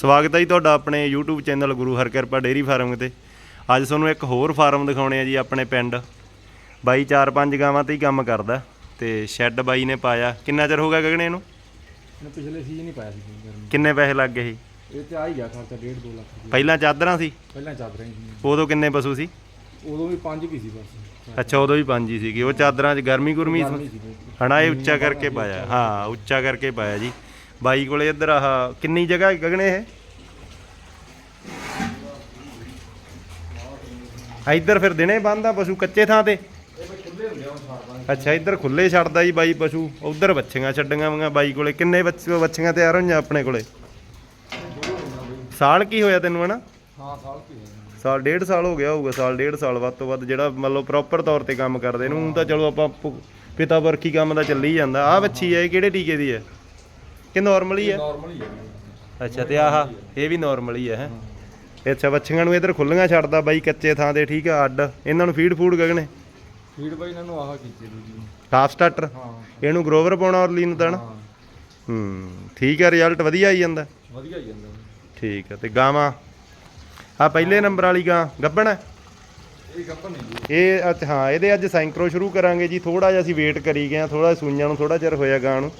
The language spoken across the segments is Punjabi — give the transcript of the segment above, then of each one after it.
ਸਵਾਗਤ ਹੈ ਜੀ ਤੁਹਾਡਾ ਆਪਣੇ YouTube channel Guru Harkirpa dairy farm ਤੇ। ਅੱਜ ਤੁਹਾਨੂੰ ਇੱਕ ਹੋਰ ਫਾਰਮ ਦਿਖਾਉਣੇ ਆ ਜੀ ਆਪਣੇ ਪਿੰਡ। ਬਾਈ ਚਾਰ ਪੰਜ ਗਾਵਾਂ ਤੇ ਹੀ ਕੰਮ ਕਰਦਾ ਤੇ ਸ਼ੈੱਡ ਬਾਈ ਨੇ ਪਾਇਆ। ਕਿੰਨਾ ਚਿਰ ਹੋ ਗਿਆ ਗਗਨੇ ਇਹਨੂੰ ਇਹਨੇ ਪਿਛਲੇ ਸੀਜ਼ਨ ਹੀ ਪਾਇਆ ਸੀ ਗਰਮੀ ਕਿੰਨੇ ਪੈਸੇ ਲੱਗ ਗਏ ਸੀ? ਇਹ ਤੇ ਆ ਹੀ ਗਿਆ ਖਰਚਾ 1.5 2 ਲੱਖ ਰੁਪਏ ਪਹਿਲਾਂ ਚਾਦਰਾਂ ਸੀ? ਪਹਿਲਾਂ ਚੱਲ ਰਹੀ ਸੀ। ਉਦੋਂ ਕਿੰਨੇ ਪਸ਼ੂ ਸੀ? ਉਦੋਂ ਵੀ ਪੰਜ ਕੀ ਸੀ ਬਸ। ਅੱਛਾ ਉਦੋਂ ਵੀ ਪੰਜ ਹੀ ਸੀਗੇ। ਉਹ ਚਾਦਰਾਂ 'ਚ ਗਰਮੀ ਗੁਰਮੀ ਸੀ? ਗਰਮੀ ਸੀ। ਹਣਾ ਇਹ ਉੱਚਾ ਕਰਕੇ ਪਾਇਆ। ਹਾਂ ਉੱਚਾ ਕਰਕੇ ਪਾਇਆ ਜੀ। ਬਾਈ ਕੋਲੇ ਇੱਧਰ ਆਹ ਕਿੰਨੀ ਜਗ੍ਹਾ ਹੈ ਗਗਨੇ ਇਹ? ਇੱਧਰ ਫਿਰ ਦਿਨੇ ਬੰਦਾ ਪਸ਼ੂ ਕੱਚੇ ਥਾਂ ਤੇ। ਅੱਛਾ ਇੱਧਰ ਖੁੱਲੇ ਛੱਡਦਾ ਜੀ ਬਾਈ ਪਸ਼ੂ। ਉਧਰ ਬੱਚੀਆਂ ਛੱਡੀਆਂ ਵਾਂਗਾ ਬਾਈ ਕੋਲੇ। ਕਿੰਨੇ ਬੱਚੇ ਬੱਚੀਆਂ ਤਿਆਰ ਹੋਈਆਂ ਆਪਣੇ ਕੋਲੇ? ਸਾਲ ਕੀ ਹੋਇਆ ਤੈਨੂੰ ਹਨਾ? ਹਾਂ ਸਾਲ ਕੀ ਹੈ ਸਾਲ ਡੇਢ ਸਾਲ ਹੋ ਗਿਆ ਹੋਊਗਾ ਸਾਲ ਡੇਢ ਸਾਲ ਵੱਧ ਤੋਂ ਵੱਧ ਜਿਹੜਾ ਮਤਲਬ ਪ੍ਰੋਪਰ ਤੌਰ ਤੇ ਕੰਮ ਕਰਦੇ ਨੂੰ। ਤਾਂ ਚਲੋ ਆਪਾਂ ਪਿਤਾ ਵਰਖੀ ਕੰਮ ਦਾ ਚੱਲੀ ਜਾਂਦਾ। ਆਹ ਬੱਚੀ ਹੈ ਇਹ ਕਿਹੜੇ ਟੀਕੇ ਦੀ ਹੈ? ਕਿ ਨਾਰਮਲ ਹੀ ਹੈ? ਨਾਰਮਲ ਹੀ ਹੈ। ਅੱਛਾ ਤੇ ਆਹ ਇਹ ਵੀ ਨਾਰਮਲ ਹੀ ਹੈ ਹੈਂ? ਅੱਛਾ ਬੱਚੀਆਂ ਨੂੰ ਇਧਰ ਖੁੱਲੀਆਂ ਛੱਡਦਾ ਬਾਈ ਕੱਚੇ ਥਾਂ ਤੇ ਠੀਕ ਆ ਅੱਡ। ਇਹਨਾਂ ਨੂੰ ਫੀਡ ਫੂਡ ਗਗਨੇ? ਫੀਡ ਬਾਈ ਇਹਨਾਂ ਨੂੰ ਆਹ ਕੀਤੀ ਦੂਜੀ ਹਾਫ ਸਟਾਰਟਰ ਹਾਂ। ਇਹਨੂੰ ਗਰੋਵਰ ਪਾਉਣਾ ਔਰਲੀ ਨੂੰ ਤਾਂ ਨਾ ਹਾਂ ਠੀਕ ਹੈ ਰਿਜ਼ਲਟ ਵਧੀਆ ਆਈ ਜਾਂਦਾ? ਵਧੀਆ ਹੀ ਜਾਂਦਾ। ਠੀਕ ਹੈ ਤੇ ਗਾਵਾਂ? ਆ ਪਹਿਲੇ ਨੰਬਰ ਵਾਲੀ ਗਾਂ ਗੱਬਣ? ਹੈ ਇਹ ਗੱਪਨ ਨਹੀਂ ਇਹ ਹਾਂ ਇਹਦੇ ਅੱਜ ਸੈਂਕਰੋ ਸ਼ੁਰੂ ਕਰਾਂਗੇ ਜੀ। ਥੋੜਾ ਜਿਹਾ ਅਸੀਂ ਵੇਟ ਕਰੀ ਗਏ ਆ ਥੋੜਾ ਸੂਈਆਂ ਨੂੰ ਥੋੜਾ ਚਿਰ ਹੋਇਆ ਗਾਂ ਨੂੰ।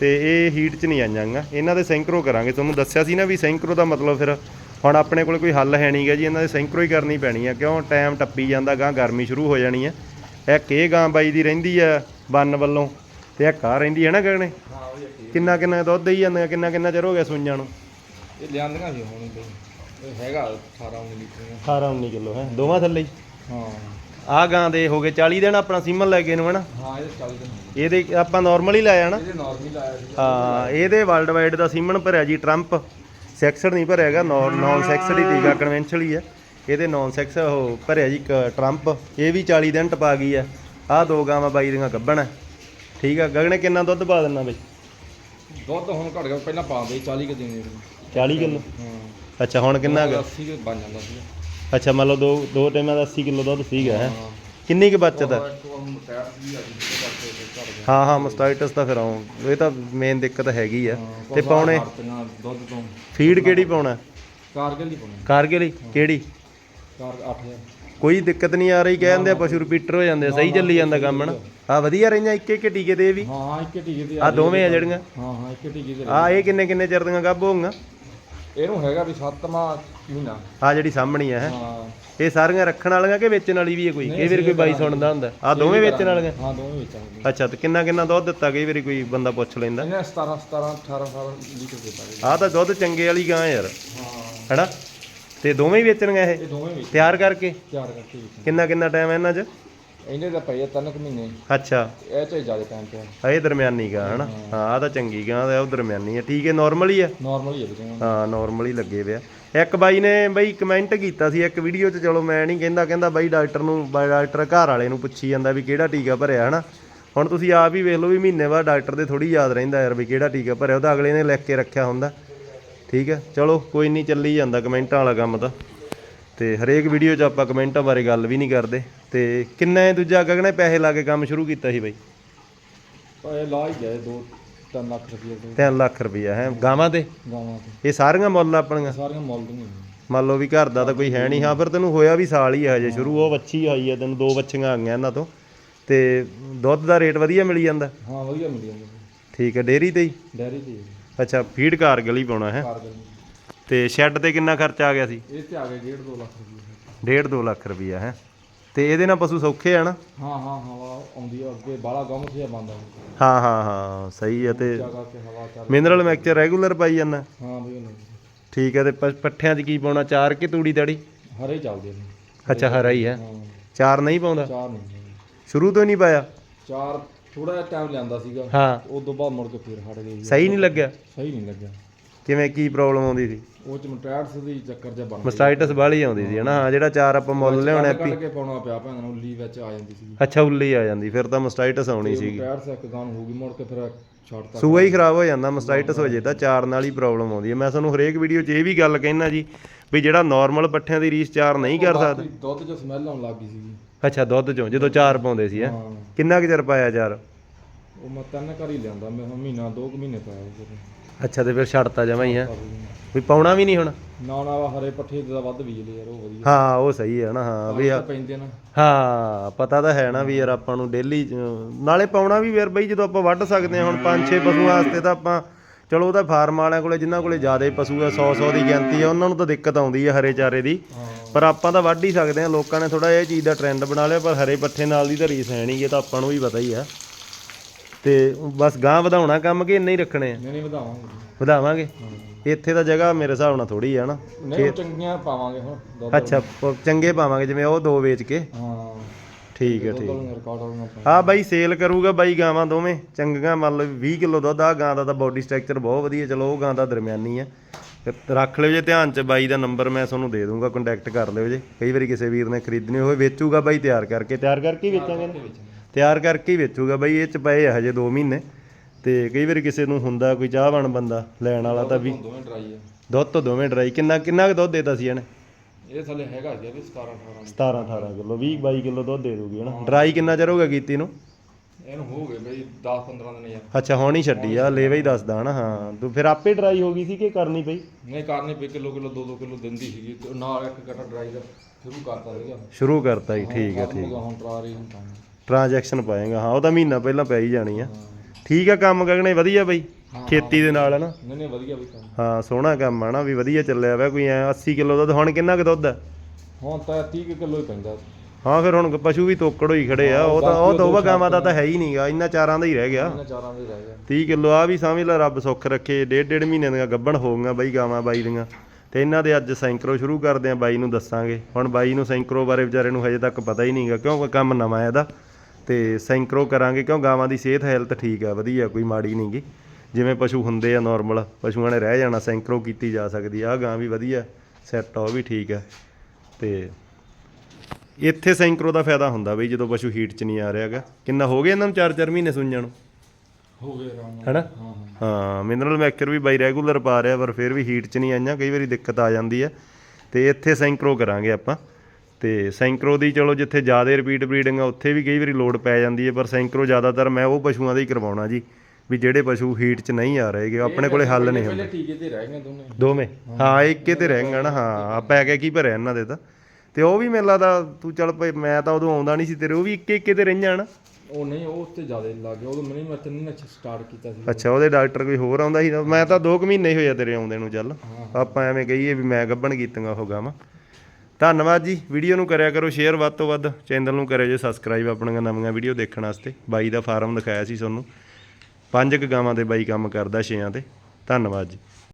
ਤੇ ਇਹ ਹੀਟ 'ਚ ਨਹੀਂ ਆਈਆਂਗਾ ਇਹਨਾਂ ਦੇ ਸੈਂਕਰੋ ਕਰਾਂਗੇ। ਤੁਹਾਨੂੰ ਦੱਸਿਆ ਸੀ ਨਾ ਵੀ ਸੈਂਕਰੋ ਦਾ ਮਤਲਬ ਫਿਰ ਹੁਣ ਆਪਣੇ ਕੋਲ ਕੋਈ ਹੱਲ ਹੈ ਨਹੀਂਗਾ ਜੀ। ਇਹਨਾਂ ਦੇ ਸੈਂਕਰੋ ਹੀ ਕਰਨੀ ਪੈਣੀ ਆ। ਕਿਉਂ? ਟਾਈਮ ਟੱਪੀ ਜਾਂਦਾ ਗਾਂ ਗਰਮੀ ਸ਼ੁਰੂ ਹੋ ਜਾਣੀ ਆ। ਇੱਕ ਇਹ ਗਾਂ ਬਾਈ ਦੀ ਰਹਿੰਦੀ ਆ ਬੰਨ ਵੱਲੋਂ ਤੇ ਇੱਕ ਆ ਰਹਿੰਦੀ ਹੈ ਨਾ ਗਗਨੇ? ਕਿੰਨਾ ਕਿੰਨਾ ਦੁੱਧ ਦੇਈ ਜਾਂਦੀਆਂ ਕਿੰਨਾ ਕਿੰਨਾ ਚਿਰ ਹੋ ਗਿਆ ਸੂਈਆਂ ਨੂੰ? ਇਹ ਲਿਆਂਦੀਆਂ ਸੀ ਹੁਣ ਤੇ। ਇਹ ਹੈਗਾ 18 19 ਲੀਟਰ 18 19 ਕਿਲੋ ਹੈ। ਦੋਵਾਂ ਥੱਲੇ ਹੀ? ਹਾਂ। ਆ ਗਾਂ ਦੇ ਹੋ ਗਏ 40 ਦਿਨ ਆਪਣਾ ਸੀਮਨ ਲੈ ਕੇ ਨੂੰ ਹਨਾ? ਹਾਂ ਇਹ 40 ਦਿਨ ਹੋ ਇਹਦੇ ਆਪਾਂ ਨਾਰਮਲ ਹੀ ਲਾਇਆ ਨਾ ਗਏ। ਇਹਦੇ ਨਾਰਮਲ ਆਇਆ ਸੀ ਹਾਂ ਇਹਦੇ ਵਰਲਡ ਵਾਈਡ ਦਾ ਸੀਮਨ ਭਰਿਆ ਜੀ ਟਰੰਪ ਸੈਕਸਡ ਨਹੀਂ ਭਰਿਆ ਹੈਗਾ ਨਾਨ ਸੈਕਸਡ ਹੀ ਟੀਕਾ ਕਨਵੈਨਸ਼ਨਲ ਹੀ ਆ। ਇਹਦੇ ਨਾਨ ਸੈਕਸ ਉਹ ਭਰਿਆ ਜੀ ਟਰੰਪ ਇਹ ਵੀ 40 ਦਿਨ ਟਪਾ ਗਈ ਆ। ਆਹ ਦੋ ਗਾਵਾਂ ਬਾਈ ਦੀਆਂ ਗੱਭਣ ਆ। ਠੀਕ ਆ ਗਗਨੇ ਕਿੰਨਾ ਦੁੱਧ ਪਾ ਦਿੰਨਾ ਬਈ? ਦੁੱਧ ਹੁਣ ਘਟ ਗਿਆ ਪਹਿਲਾਂ ਪਾਉਂਦੇ 40 ਕਿ ਦਿਨ 40 ਕਿਲੋ? ਹਾਂ। ਅੱਛਾ ਹੁਣ ਕਿੰਨਾ ਹੈਗਾ 80 ਕੇ ਬਣ ਜਾਂਦਾ ਸੀ ਅੱਛਾ ਮੰਨ ਲਓ ਦੋ ਦੋ ਟਾਈਮਾਂ ਦਾ 80 ਕਿਲੋ ਦੁੱਧ ਸੀਗਾ ਹੈ? ਹਾਂ ਕਿੰਨੀ ਕੁ ਬਚਤ ਗਿਆ ਹਾਂ ਹਾਂ ਮਸਟਾਈਟਸ ਤਾਂ ਫਿਰ ਆਉਂ। ਇਹ ਤਾਂ ਮੇਨ ਦਿੱਕਤ ਹੈਗੀ ਆ। ਤੇ ਪਾਉਣੇ ਹਰਤੀਆਂ ਦੁੱਧ ਤੋਂ। ਫੀਡ ਕਿਹੜੀ ਪਾਉਣਾ? ਕਾਰਗਿਲ ਦੀ ਪਾਉਣੀ? ਕਾਰਗਿਲ ਹੀ। ਕਿਹੜੀ? ਕਾਰ 8000 ਕੋਈ ਦਿੱਕਤ ਨਹੀਂ ਆ ਰਹੀ ਕਹਿੰਦੇ ਆ ਪਸ਼ੂ ਰਿਪੀਟਰ ਹੋ ਜਾਂਦੇ ਆ, ਸਹੀ ਚੱਲੀ ਜਾਂਦਾ ਕੰਮ ਨਾ ਆ ਵਧੀਆ ਰਹੀਆਂ ਇੱਕ ਇੱਕ ਟੀਕੇ ਇਹ ਵੀ? ਹਾਂ ਹਾਂ ਇੱਕ ਟੀਕੇ ਤੇ ਆ ਦੋਵੇਂ ਆ ਜਿਹੜੀਆਂ? ਹਾਂ ਹਾਂ ਇੱਕ ਟੀਕੇ ਤੇ ਆ ਇਹ ਕਿੰਨੇ ਕਿੰਨੇ ਚਿਰ ਦੀਆਂ ਗੱਭ ਹੋਊਗਾ ਇਹਨੂੰ ਹੈਗਾ ਵੀ 7ਵਾਂ ਮਹੀਨਾ। ਆ ਜਿਹੜੀ ਸਾਹਮਣੀ ਆ ਹੈ? ਹਾਂ। ਇਹ ਸਾਰੀਆਂ ਰੱਖਣ ਵਾਲੀਆਂ ਕਿ ਵੇਚਣ ਵਾਲੀ ਵੀ ਹੈ ਕੋਈ? ਕਈ ਵਾਰੀ ਕੋਈ ਬਾਈ ਸੁਣਦਾ ਹੁੰਦਾ। ਆ ਦੋਵੇਂ ਵੇਚਣ ਵਾਲੀਆਂ? ਹਾਂ ਦੋਵੇਂ ਵੇਚਾਂਗੇ ਅੱਛਾ ਤੇ ਕਿੰਨਾ ਕਿੰਨਾ ਦੁੱਧ ਦਿੱਤਾ? ਕਈ ਵਾਰੀ ਕੋਈ ਬੰਦਾ ਪੁੱਛ ਲੈਂਦਾ। ਇਹਨੇ 17 17 18 18 ਲੀਟਰ ਦੇ ਪਾਏ ਆ ਤਾਂ ਦੁੱਧ ਚੰਗੇ ਵਾਲੀ ਗਾਂ ਯਾਰ। ਹਾਂ। ਹੈਨਾ? ਤੇ ਦੋਵੇਂ ਹੀ ਵੇਚਣੀਆਂ ਇਹ? ਇਹ ਦੋਵੇਂ ਵੇਚ ਤਿਆਰ ਕਰਕੇ? ਤਿਆਰ ਕਰਕੇ ਵੇਚਾਂਗੇ ਕਿੰਨਾ ਕਿੰਨਾ ਟਾਈਮ ਇਹਨਾਂ 'ਚ? ਇਹਨੇ ਪਏ ਆ ਤਿੰਨ ਕੁ ਮਹੀਨੇ। ਅੱਛਾ। ਇਹ ਚ ਜ਼ਿਆਦਾ ਟਾਈਮ ਪਿਆ। ਆ ਇਹ ਦਰਮਿਆਨੀ ਗਾਂ ਹਨਾ? ਹਾਂ। ਆ ਤਾਂ ਚੰਗੀ ਗਾਂ ਦਾ ਉਹ ਦਰਮਿਆਨੀ ਆ। ਠੀਕ ਹੈ ਨਾਰਮਲ ਹੀ ਆ? ਨਾਰਮਲ ਹੀ ਹੈ ਬਚਾਂਗਾ ਹਾਂ। ਨਾਰਮਲ ਹੀ ਲੱਗੇ ਪਿਆ ਇੱਕ ਬਾਈ ਨੇ ਬਾਈ ਕਮੈਂਟ ਕੀਤਾ ਸੀ ਇੱਕ ਵੀਡੀਓ 'ਚ ਚਲੋ ਮੈਂ ਨਹੀਂ ਕਹਿੰਦਾ ਕਹਿੰਦਾ ਬਾਈ ਡਾਕਟਰ ਨੂੰ ਬਾਈ ਡਾਕਟਰ ਘਰ ਵਾਲੇ ਨੂੰ ਪੁੱਛੀ ਜਾਂਦਾ ਵੀ ਕਿਹੜਾ ਟੀਕਾ ਭਰਿਆ ਹਨਾ? ਹੁਣ ਤੁਸੀਂ ਆਪ ਹੀ ਵੇਖ ਲਓ ਵੀ ਮਹੀਨੇ ਬਾਅਦ ਡਾਕਟਰ ਦੇ ਥੋੜੀ ਯਾਦ ਰਹਿੰਦਾ ਯਾਰ ਵੀ ਕਿਹੜਾ ਟੀਕਾ ਭਰਿਆ ਉਹ ਤਾਂ ਅਗਲੇ ਨੇ ਲਿਖ ਕੇ ਰੱਖਿਆ ਹੁੰਦਾ। ਠੀਕ ਹੈ? ਚਲੋ ਕੋਈ ਨਹੀਂ ਚੱਲੀ ਜਾਂਦਾ ਕਮੈਂਟਾਂ ਵਾਲਾ ਕੰਮ ਤਾਂ। ਤੇ ਹਰੇਕ ਵੀਡੀਓ 'ਚ ਆਪਾਂ ਕਮੈਂਟਾਂ ਬਾਰੇ ਗੱਲ ਵੀ ਨਹੀਂ ਕਰਦੇ। ਤੇ ਕਿੰਨੇ ਦੂਜਾ ਗਗਨੇ ਪੈਸੇ ਲਾ ਕੇ ਕੰਮ ਸ਼ੁਰੂ ਕੀਤਾ ਸੀ ਬਾਈ? ਇਹ ਲਾ ਹੀ ਜਾਏ 2 3 ਲੱਖ ਰੁਪਏ ਦੇ। 3 ਲੱਖ ਰੁਪਈਆ ਹੈ? ਗਾਵਾਂ ਤੇ? ਗਾਵਾਂ ਤੇ। ਇਹ ਸਾਰੀਆਂ ਮੁੱਲ ਆਪਣੀਆਂ? ਸਾਰੀਆਂ ਮੁੱਲ ਦੀਆਂ ਮੰਨ ਲਓ ਵੀ ਘਰ ਦਾ ਤਾਂ ਕੋਈ ਹੈ ਨਹੀਂ ਹਾਂ ਫਿਰ ਤੈਨੂੰ ਹੋਇਆ ਵੀ ਸਾਲ ਹੀ ਹੈ ਹਜੇ ਸ਼ੁਰੂ ਉਹ ਵੱਛੀ ਆਈ ਹੈ ਤੈਨੂੰ ਦੋ ਵੱਛੀਆਂ ਆ ਗਈਆਂ ਇਹਨਾਂ ਤੋਂ। ਤੇ ਦੁੱਧ ਦਾ ਰੇਟ ਵਧੀਆ ਮਿਲੀ ਜਾਂਦਾ? ਹਾਂ ਵਧੀਆ ਮਿਲ ਜਾਂਦਾ। ਠੀਕ ਹੈ ਡੇਰੀ ਤੇ ਹੀ? ਡੈਰੀ ਤੇ ਅੱਛਾ ਫੀਡ ਕਾਰਗਲ ਹੀ ਪਾਉਣਾ ਹੈ? ਤੇ ਸ਼ੈੱਡ ਤੇ ਕਿੰਨਾ ਖਰਚਾ ਆ ਗਿਆ ਸੀ? ਇਹ ਤੇ ਆ ਗਏ 1.5 2 ਲੱਖ ਰੁਪਏ 1.5 2 ਲੱਖ ਰੁਪਈਆ ਹੈ? ਤੇ ਇਹਦੇ ਨਾਲ ਪਸ਼ੂ ਸੌਖੇ ਆ ਨਾ? ਹਾਂ ਹਾਂ ਹਵਾ ਆਉਂਦੀ ਆ ਅੱਗੇ ਬਾਲਾ ਗਮ ਤੇ ਬੰਦਾ। ਹਾਂ ਹਾਂ ਹਾਂ ਸਹੀ ਹੈ ਤੇ ਹਵਾ ਚੱਲ ਮਿਨਰਲ ਮਿਕਸਚਰ ਰੈਗੂਲਰ ਪਾਈ ਜਾਂਦਾ। ਹਾਂ ਵੀ ਨਹੀਂ ਠੀਕ ਹੈ ਤੇ ਪ- ਪੱਠਿਆਂ 'ਚ ਕੀ ਪਾਉਣਾ ਚਾਰ ਕਿ ਤੂੜੀ ਤੜੀ ਹਰੇ ਚੱਲਦੇ ਨੇ। ਅੱਛਾ ਹਰਾ ਹੀ ਹੈ ਹਾਂ। ਚਾਰ ਨਹੀਂ ਪਾਉਂਦਾ? ਚਾਰ ਨਹੀਂ ਸ਼ੁਰੂ ਤੋਂ ਹੀ ਨਹੀਂ ਪਾਇਆ? ਚਾਰ ਥੋੜਾ ਜਿਹਾ ਟਾਈਮ ਲਿਆਂਦਾ ਸੀਗਾ। ਹਾਂ। ਉਸ ਤੋਂ ਬਾਅਦ ਮੁੜ ਕੇ ਫੇਰ ਹਟ ਸੀ। ਸਹੀ ਨਹੀਂ ਲੱਗਿਆ? ਸਹੀ ਨਹੀਂ ਲੱਗਿਆ। ਕਿਵੇਂ ਕੀ ਪ੍ਰੋਬਲਮ ਆਉਂਦੀ ਸੀ? ਉਹ ਚ ਮਟੈਟਸ ਦੀ ਚੱਕਰ ਜਿਹਾ ਬਣ ਗਿਆ ਮਸਟਾਈਟਸ ਬਾਹਲੀ ਆਉਂਦੀ ਸੀ ਹਨਾ? ਹਾਂ ਜਿਹੜਾ ਚਾਰ ਆਪਾਂ ਮੁੱਲ ਲਿਆਉਣਾ ਕੱਢ ਕੇ ਪਾਉਣਾ ਪਿਆ ਭਾਂ ਨੂੰ ਲੀ ਵਿੱਚ ਆ ਜਾਂਦੀ ਸੀ ਅੱਛਾ ਉੱਲੀ ਆ ਜਾਂਦੀ ਫਿਰ ਤਾਂ ਮਸਟਾਈਟਸ ਆਉਣੀ ਸੀਗੀ। ਮਟੈਟਸ ਇੱਕ ਗਾਨ ਹੋ ਗਈ ਮੁੜ ਕੇ ਫਿਰ ਛੱਡਤਾ ਸੂਆ ਹੀ ਖਰਾਬ ਹੋ ਜਾਂਦਾ ਮਸਟਾਈਟਸ ਹੋ ਜੇ ਤਾਂ ਚਾਰ ਨਾਲ ਹੀ ਪ੍ਰੋਬਲਮ ਆਉਂਦੀ ਹੈ। ਮੈਂ ਤੁਹਾਨੂੰ ਹਰੇਕ ਵੀਡੀਓ 'ਚ ਇਹ ਵੀ ਗੱਲ ਕਹਿਣਾ ਜੀ ਵੀ ਜਿਹੜਾ ਨਾਰਮਲ ਪੱਠਿਆਂ ਦੀ ਰੀਸ ਚਾਰ ਨਹੀਂ ਕਰ ਸਕਦਾ। ਦੁੱਧ ਚ ਸਮੈਲ ਆਉਣ ਲੱਗ ਗਈ ਸੀਗੀ। ਅੱਛਾ ਦੁੱਧ ਚੋਂ ਜਦੋਂ ਚਾਰ ਪਾਉਂਦੇ ਸੀ ਹੈ? ਹਾਂ। ਕਿੰਨਾ ਕੁ ਚਿਰ ਪਾਇਆ ਚਾਰ? ਉਹ ਮੈਂ ਤਿੰਨ ਘਰ ਹੀ ਲਿਆਂਦਾ ਮੈਂ ਹੁਣ ਮਹੀਨਾ ਦੋ ਕੁ ਮਹੀਨੇ ਪਾਇਆ ਉਹ ਅੱਛਾ ਤੇ ਫਿਰ ਛੱਡਤਾ ਜਮਾਂ ਹੀ ਹੈ ਵੀ ਪਾਉਣਾ ਵੀ ਨਹੀਂ ਹੁਣ? ਨਾ ਨਾ ਆਹ ਹਰੇ ਪੱਠੇ ਦਾ ਵੱਧ ਬੀਜਦੇ ਯਾਰ ਉਹ ਵਧੀਆ। ਹਾਂ ਉਹ ਸਹੀ ਹੈ ਨਾ ਹਾਂ ਵੀ ਆ- ਤਾਂ ਪੈਂਦੇ ਨਾ। ਹਾਂ ਪਤਾ ਤਾਂ ਹੈ ਨਾ ਵੀ ਯਾਰ ਆਪਾਂ ਨੂੰ ਡੇਲੀ ਨਾਲੇ ਪਾਉਣਾ ਵੀ ਯਾਰ ਬਈ ਜਦੋਂ ਆਪਾਂ ਵੱਢ ਸਕਦੇ ਹਾਂ ਹੁਣ 5-6 ਪਸ਼ੂਆਂ ਵਾਸਤੇ ਤਾਂ ਆਪਾਂ ਚਲੋ ਉਹਦਾ ਫਾਰਮ ਵਾਲਿਆਂ ਕੋਲੇ ਜਿਨ੍ਹਾਂ ਕੋਲੇ ਜ਼ਿਆਦਾ ਪਸ਼ੂ ਆ 100-100 ਦੀ ਗਿਣਤੀ ਆ ਉਹਨਾਂ ਨੂੰ ਤਾਂ ਦਿੱਕਤ ਆਉਂਦੀ ਆ ਹਰੇ ਚਾਰੇ ਦੀ। ਹਾਂ। ਪਰ ਆਪਾਂ ਤਾਂ ਵੱਢ ਹੀ ਸਕਦੇ ਹਾਂ ਲੋਕਾਂ ਨੇ ਥੋੜਾ ਇਹ ਚੀਜ਼ ਦਾ ਟ੍ਰੈਂਡ ਬਣਾ ਲਿਆ ਪਰ ਹਰੇ ਪੱਠੇ ਨਾਲ ਦੀ ਤਾਂ ਰੀਸ ਹੈ ਨਹੀਂ ਇਹ ਤਾਂ ਆਪਾਂ ਨੂੰ ਵੀ ਪਤਾ ਹੀ ਆ। ਤੇ ਬਸ ਗਾਂ ਵਧਾਉਣਾ ਕੰਮ ਕਿ ਇੰਨੇ ਹੀ ਰੱਖਣੇ ਆ? ਨਹੀਂ ਨਹੀਂ ਵਧਾਵਾਂਗੇ ਵਧਾਵਾਂਗੇ? ਇੱਥੇ ਤਾਂ ਜਗ੍ਹਾ ਮੇਰੇ ਹਿਸਾਬ ਨਾਲ ਥੋੜੀ ਆ ਨਾ। ਨਹੀਂ ਚੰਗੀਆਂ ਪਾਵਾਂਗੇ ਹੁਣ ਦੁੱਧ ਅੱਛਾ ਪ- ਚੰਗੇ ਪਾਵਾਂਗੇ ਜਿਵੇਂ ਉਹ ਦੋ ਵੇਚ ਕੇ? ਹਾਂ। ਠੀਕ ਹੈ ਠੀਕ ਦੁੱਧ ਰਿਕਾਰਡ ਹੋਣਾ ਬਾਈ ਸੇਲ ਕਰੂਗਾ ਬਾਈ ਗਾਵਾਂ ਦੋਵੇਂ ਚੰਗੀਆਂ ਮੰਨ ਲਓ 20 ਕਿਲੋ ਦੁੱਧ ਆ ਗਾਂ ਦਾ ਤਾਂ ਬਾਡੀ ਸਟਰਕਚਰ ਬਹੁਤ ਵਧੀਆ ਚਲੋ ਉਹ ਗਾਂ ਦਾ ਦਰਮਿਆਨੀ ਆ। ਤੇ ਰੱਖ ਲਿਓ ਜੇ ਧਿਆਨ ਚ ਬਾਈ ਦਾ ਨੰਬਰ ਮੈਂ ਤੁਹਾਨੂੰ ਦੇ ਦੂੰਗਾ ਕੰਟੈਕਟ ਕਰ ਲਿਓ ਜੇ। ਕਈ ਵਾਰੀ ਕਿਸੇ ਵੀਰ ਨੇ ਖਰੀਦਣੀ ਹੋਵੇ ਵੇਚੂਗਾ ਬਾਈ ਤਿਆਰ ਕਰਕੇ। ਤਿਆਰ ਕਰਕੇ ਹੀ ਵੇਚਾਂਗੇ ਨਾ। ਤਿਆਰ ਕਰਕੇ ਹੀ ਵੇਚੂਗਾ ਬਾਈ ਇਹ ਚ ਪਏ ਆ ਹਜੇ 2 ਮਹੀਨੇ। ਤੇ ਕਈ ਵਾਰੀ ਕਿਸੇ ਨੂੰ ਹੁੰਦਾ ਕੋਈ ਚਾਹਵਾਨ ਬੰਦਾ ਲੈਣ ਵਾਲਾ ਤਾਂ ਵੀ। ਦੋਵੇਂ ਡਰਾਈ ਆ। ਦੁੱਧ ਤੋਂ ਦੋਵੇਂ ਡਰਾਈ ਕਿੰਨਾ ਕਿੰਨਾ ਕੁ ਦੁੱਧ ਦੇਤਾ ਸੀ ਇਹਨੇ? ਇਹ ਥੱਲੇ ਹੈਗਾ ਜੀ ਵੀ 17 18 17 18 ਕਿਲੋ 20 22 ਕਿਲੋ ਦੁੱਧ ਦੇ ਦੂਗੀ ਹਨਾ? ਡਰਾਈ ਕਿੰਨਾ ਚਿਰ ਹੋ ਗਿਆ ਕੀਤੀ ਨੂੰ? ਇਹਨੂੰ ਹੋ ਗਏ ਬਈ 10 15 ਦਿਨ ਯਾਰ ਅੱਛਾ ਹੁਣ ਹੀ ਛੱਡੀ ਆ ਲੇਵਾ ਹੀ ਦੱਸਦਾ ਹਨਾ? ਹਾਂ ਤੂੰ ਫਿਰ ਆਪੇ ਡਰਾਈ ਹੋ ਗਈ ਸੀ ਕਿ ਕਰਨੀ ਪਈ? ਨਹੀਂ ਕਰਨੀ ਪਈ ਕਿਲੋ ਕਿਲੋ 2 2 ਕਿਲੋ ਦਿੰਦੀ ਸੀਗੀ ਤੇ ਨਾਲ ਇੱਕ ਕਟਾ ਡਰਾਈ ਦਾ ਸ਼ੁਰੂ ਕਰਤਾ ਸੀਗਾ। ਸ਼ੁਰੂ ਕਰਤਾ ਜੀ ਠੀਕ ਹੈ ਗਿਆ ਹੁਣ ਟਰਾ ਰਹੀ ਹੁਣ ਤਾਂ। ਟ੍ਰਾਂਜੈਕਸ਼ਨ ਪਾਏਗਾ ਹਾਂ ਉਹ ਤਾਂ ਮਹੀਨਾ ਪਹਿਲਾਂ ਪੈ ਹੀ ਜਾਣੀ ਆ। ਠੀਕ ਆ ਕੰਮ ਗਗਨੇ ਵਧੀਆ ਬਈ ਖੇਤੀ ਦੇ ਨਾਲ ਹਨਾ? ਨਹੀਂ ਨਹੀਂ ਵਧੀਆ ਬਈ ਕੰਮ। ਹਾਂ ਸੋਹਣਾ ਕੰਮ ਆ ਨਾ ਵੀ ਵਧੀਆ ਚੱਲਿਆ ਵਾ ਕੋਈ ਐ 80 ਕਿਲੋ ਦੁੱਧ ਹੁਣ ਕਿੰਨਾ ਕੁ ਦੁੱਧ ਆ? ਹੁਣ ਤਾਂ 30 ਕੁ ਕਿਲੋ ਹੀ ਪੈਂਦਾ। ਹਾਂ ਫਿਰ ਹੁਣ ਪਸ਼ੂ ਵੀ ਤੋਕੜ ਹੋਈ ਖੜੇ ਆ ਉਹ ਤਾਂ ਉਹ ਦੋਵਾ ਗਾਵਾਂ ਦਾ ਤਾਂ ਹੈ ਹੀ ਨਹੀਂਗਾ ਇੰਨਾ ਚਾਰਾਂ ਦਾ ਹੀ ਰਹਿ ਗਿਆ। ਇਹਨਾਂ ਚਾਰਾਂ ਦੇ ਰਹਿ ਗਿਆ। 30 ਕਿਲੋ ਆ ਵੀ ਸਮਝ ਲੈ ਰੱਬ ਸੁੱਖ ਰੱਖੇ ਡੇਢ ਡੇਢ ਮਹੀਨੇ ਦੀਆਂ ਗੱਭਣ ਹੋ ਗਈਆਂ ਬਾਈ ਗਾਵਾਂ ਬਾਈ ਦੀਆਂ। ਤੇ ਇਹਨਾਂ ਦੇ ਅੱਜ ਸੈਂਕਰੋ ਸ਼ੁਰੂ ਕਰਦੇ ਆ ਬਾਈ ਨੂੰ ਦੱਸਾਂਗੇ। ਹੁਣ ਬਾਈ ਨੂੰ ਸੈਂਕਰੋ ਬਾਰੇ ਵਿਚਾਰੇ ਨੂੰ ਹਜੇ ਤੱਕ ਪਤਾ ਹੀ ਨਹੀਂਗਾ ਕਿਉਂਕਿ ਕੰਮ ਨਵਾਂ ਹੈ ਇਹਦਾ। ਤੇ ਸੈਂਕਰੋ ਕਰਾਂਗੇ ਕਿਉਂ ਗਾਵਾਂ ਦੀ ਸਿਹਤ ਹੈਲਥ ਠੀਕ ਆ ਵਧੀਆ ਕੋਈ ਮਾੜੀ ਨਹੀਂਗੀ ਜਿਵੇਂ ਪਸ਼ੂ ਹੁੰਦੇ ਆ ਨਾਰਮਲ ਪਸ਼ੂਆਂ ਨੇ ਰਹਿ ਜਾਣਾ ਸੈਂਕਰੋ ਕੀਤੀ ਜਾ ਸਕਦੀ ਆ ਗਾਂ ਵੀ ਵਧੀਆ ਸੈੱਟ ਆ ਉਹ ਵੀ ਠੀਕ ਆ। ਤੇ ਇੱਥੇ ਸੈਂਕਰੋ ਦਾ ਫਾਇਦਾ ਹੁੰਦਾ ਬਈ ਜਦੋਂ ਪਸ਼ੂ ਹੀਟ 'ਚ ਨਹੀਂ ਆ ਰਿਹਾਗਾ ਕਿੰਨਾ ਹੋ ਗਿਆ ਇਹਨਾਂ ਨੂੰ 4-4 ਮਹੀਨੇ ਸੁੰਜਣ ਨੂੰ? ਹੋ ਗਏ ਆਰਾਮ ਹੈਨਾ? ਹਾਂ ਹਾਂ। ਹਾਂ ਮਿਨਰਲ ਮੈਕਰ ਵੀ ਬਾਈ ਰੈਗੂਲਰ ਪਾ ਰਿਹਾ ਪਰ ਫਿਰ ਵੀ ਹੀਟ 'ਚ ਨਹੀਂ ਆਈਆਂ ਕਈ ਵਾਰੀ ਦਿੱਕਤ ਆ ਜਾਂਦੀ ਹੈ ਤੇ ਇੱਥੇ ਸੈਂਕਰੋ ਕਰਾਂਗੇ ਆਪਾਂ। ਤੇ ਸੈਂਕਰੋ ਦੀ ਚਲੋ ਜਿੱਥੇ ਜ਼ਿਆਦਾ ਰਿਪੀਟ ਬਰੀਡਿੰਗ ਆ ਉੱਥੇ ਵੀ ਕਈ ਵਾਰੀ ਲੋਡ ਪੈ ਜਾਂਦੀ ਹੈ ਪਰ ਸੈਂਕਰੋ ਜ਼ਿਆਦਾਤਰ ਮੈਂ ਉਹ ਪਸ਼ੂਆਂ ਦਾ ਹੀ ਕਰਵਾਉਣਾ ਜੀ ਵੀ ਜਿਹੜੇ ਪਸ਼ੂ ਹੀਟ 'ਚ ਨਹੀਂ ਆ ਰਹੇਗੇ ਆਪਣੇ ਕੋਲੇ ਹੱਲ ਨਹੀਂ ਹੁੰਦਾ। ਟੀਕੇ ਤੇ ਰਹਿ ਗਏ ਦੋਨੇ। ਦੋਵੇਂ? ਹਾਂ। ਇੱਕੇ ਤੇ ਰਹਿਣਗਾ ਨਾ ਹਾਂ ਆ ਪੈ ਕੇ ਕੀ ਭਰਿਆ ਇਹਨਾਂ ਦੇ ਤਾਂ। ਤੇ ਉਹ ਵੀ ਮੈਨੂੰ ਲੱਗਦਾ ਤੂੰ ਚੱਲ ਪਈ ਮੈਂ ਤਾਂ ਉਦੋਂ ਆਉਂਦਾ ਨਹੀਂ ਸੀ ਤੇਰੇ ਉਹ ਵੀ ਇੱਕੇ ਇੱਕੇ ਤੇ ਰਹੀਆਂ ਨਾ ਉਹ ਨਹੀਂ ਉਹ ਉੱਤੇ ਜ਼ਿਆਦਾ ਲੱਗ ਗਿਆ ਉਹ ਮੈਨੂੰ ਮੈਂ ਤਿੰਨ ਨੇ ਸਟਾਰਟ ਕੀਤਾ ਸੀ। ਅੱਛਾ ਉਹਦੇ ਡਾਕਟਰ ਕੋਈ ਹੋਰ ਆਉਂਦਾ ਸੀ। ਮੈਂ ਤਾਂ 2 ਮਹੀਨੇ ਹੀ ਹੋਇਆ ਤੇਰੇ ਆਉਂਦੇ ਨੂੰ ਚੱਲ। ਆਪਾਂ ਐਵੇਂ ਕਹੀਏ ਵੀ ਮੈਂ ਗੱਭਣ ਕੀਤੀਆਂ ਉਹ ਗਾਵਾਂ। ਧੰਨਵਾਦ ਜੀ। ਵੀਡੀਓ ਨੂੰ ਕਰਿਆ ਕਰੋ ਸ਼ੇਅਰ ਵੱਧ ਤੋਂ ਵੱਧ। ਚੈਨਲ ਨੂੰ ਕਰਿਓ ਜੇ ਸਬਸਕ੍ਰਾਈਬ ਆਪਣੀਆਂ ਨਵੀਆਂ ਵੀਡੀਓ ਦੇਖਣ ਵਾਸਤੇ। ਬਾਈ ਦਾ ਫਾਰਮ ਦਿਖਾਇਆ ਸੀ ਤੁਹਾਨੂੰ। ਪੰਜ ਕੁ ਗਾਵਾਂ ਤੇ ਬਾਈ ਕੰਮ ਕਰਦਾ, ਛੇਆਂ ਤੇ। ਧੰਨਵਾਦ ਜੀ।